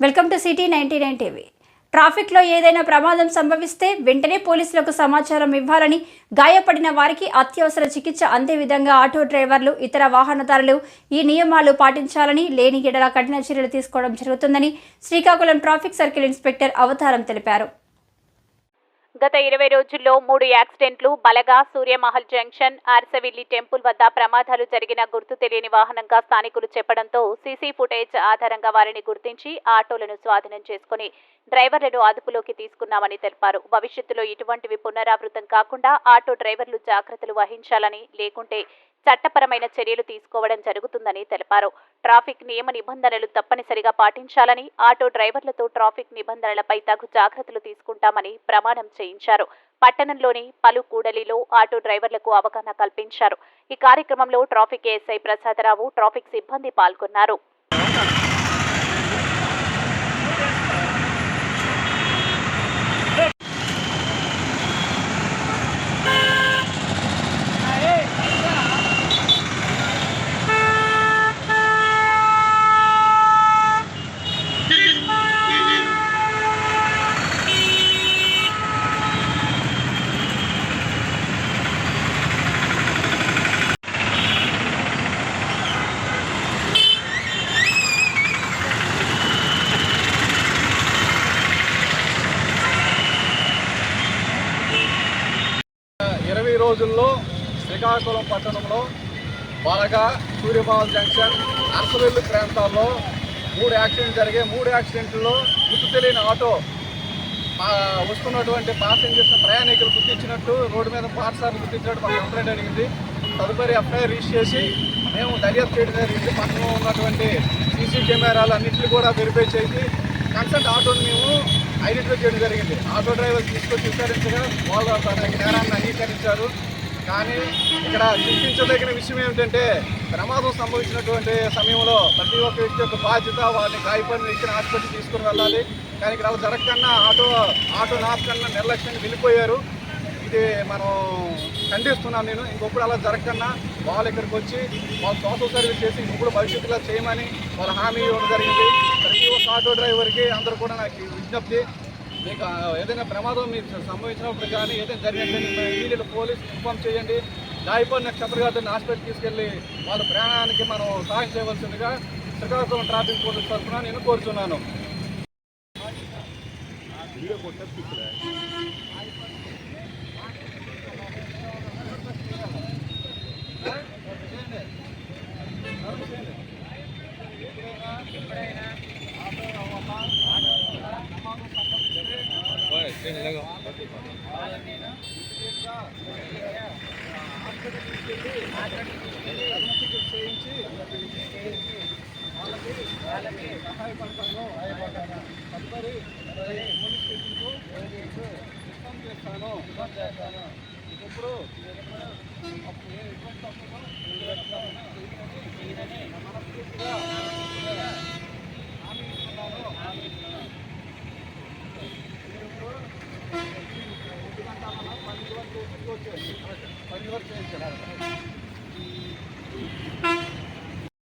Welcome to City ninety nine TV. ట్రాఫిక్లో ఏదైనా ప్రమాదం సంభవిస్తే వెంటనే పోలీసులకు సమాచారం ఇవ్వాలని గాయపడిన వారికి అత్యవసర చికిత్స అందే విధంగా ఆటో డ్రైవర్లు ఇతర వాహనదారులు ఈ నియమాలు పాటించాలని లేని ఎడల కఠిన చర్యలు తీసుకోవడం జరుగుతుందని శ్రీకాకుళం ట్రాఫిక్ సర్కిల్ ఇన్స్పెక్టర్ అవతారం తెలిపారు. గత ఇరవై రోజుల్లో మూడు యాక్సిడెంట్లు బలగా సూర్యమహల్ జంక్షన్ ఆర్సవిల్లి టెంపుల్ వద్ద ప్రమాదాలు జరిగిన గుర్తు తెలియని వాహనంగా స్థానికులు చెప్పడంతో సీసీ ఫుటేజ్ ఆధారంగా వారిని గుర్తించి ఆటోలను స్వాధీనం చేసుకుని డ్రైవర్లను అదుపులోకి తీసుకున్నామని తెలిపారు. భవిష్యత్తులో ఇటువంటివి పునరావృతం కాకుండా ఆటో డ్రైవర్లు జాగ్రత్తలు వహించాలని లేకుంటే చట్టపరమైన చర్యలు తీసుకోవడం జరుగుతుందని తెలిపారు. ట్రాఫిక్ నియమ నిబంధనలు తప్పనిసరిగా పాటించాలని ఆటో డ్రైవర్లతో ట్రాఫిక్ నిబంధనలపై తగు జాగ్రత్తలు తీసుకుంటామని ప్రమాణం చేయించారు. పట్టణంలోని పలు కూడలిలో ఆటో డ్రైవర్లకు అవగాహన కల్పించారు. ఈ కార్యక్రమంలో ట్రాఫిక్ ఏఎస్ఐ ప్రసాదరావు ట్రాఫిక్ సిబ్బంది పాల్గొన్నారు. ఇరవై రోజుల్లో శ్రీకాకుళం పట్టణంలో బలగా సూర్యభావల్ జంక్షన్ అరసవెల్లు ప్రాంతాల్లో మూడు యాక్సిడెంట్ జరిగాయి. మూడు యాక్సిడెంట్లో గుర్తు తెలియని ఆటో వస్తున్నటువంటి ప్యాసింజర్స్ ప్రయాణికులు గుర్తించినట్టు రోడ్డు మీద పాఠశాలను గుర్తించినట్టు మాకు కంప్లైంట్ అడిగింది తదుపరి ఎఫ్ఐఆర్ రీచ్ చేసి మేము దర్యాప్తు చేయడం జరిగింది. పట్టణంలో ఉన్నటువంటి సీసీ కెమెరాలు అన్నింటినీ కూడా వెరిఫై చేసి కన్సల్ట్ ఆటోని మేము ఐడెంటిఫై చేయడం జరిగింది. ఆటో డ్రైవర్ తీసుకొచ్చి విచారించగా వాళ్ళు నేరాన్ని అంగీకరించారు. కానీ ఇక్కడ చింతించదగిన విషయం ఏమిటంటే ప్రమాదం సంభవించినటువంటి సమయంలో ప్రతి ఒక్క వ్యక్తి యొక్క బాధ్యత వారిని గాయపడిన వ్యక్తిని హాస్పిటల్ తీసుకుని వెళ్ళాలి. కానీ ఇక్కడ జరగకన్నా ఆటో ఆటో నాపకన్నా నిర్లక్ష్యంగా వెళ్ళిపోయారు ఇది మనం ఖండిస్తున్నాను నేను. ఇంకొప్పుడు అలా జరగకన్నా వాళ్ళు ఇక్కడికి వచ్చి వాళ్ళు సోషల్ సర్వీస్ చేసి ఇంకొప్పుడు భవిష్యత్తులో చేయమని వాళ్ళ హామీ ఇవ్వడం జరిగింది. ప్రతి ఒక్క ఆటో డ్రైవర్కి అందరూ కూడా నాకు విజ్ఞప్తి. మీకు ఏదైనా ప్రమాదం మీకు సంభవించినప్పుడు కానీ ఏదైనా జరిగినట్టు ఇమీడియట్ పోలీస్ ఇన్ఫామ్ చేయండి. గాయపడిన క్షత్రగారిని హాస్పిటల్ తీసుకెళ్ళి వాళ్ళ ప్రాణానికి మనం సహాయం చేయవలసిందిగా శ్రీకాకుళం ట్రాఫిక్ పోలీస్ తరఫున నేను కోరుతున్నాను చేయించి వాళ్ళకి వాళ్ళకి సహాయపడతాను తదుపరి పోలీస్ స్టేషన్కు ఇన్ఫామ్ చేస్తాను ఇన్ఫామ్ చేస్తాను ఇప్పుడు ఏ ఎటువంటి తప్పును చేయదని మనస్ఫూర్తిగా పని వరకు చేయించారు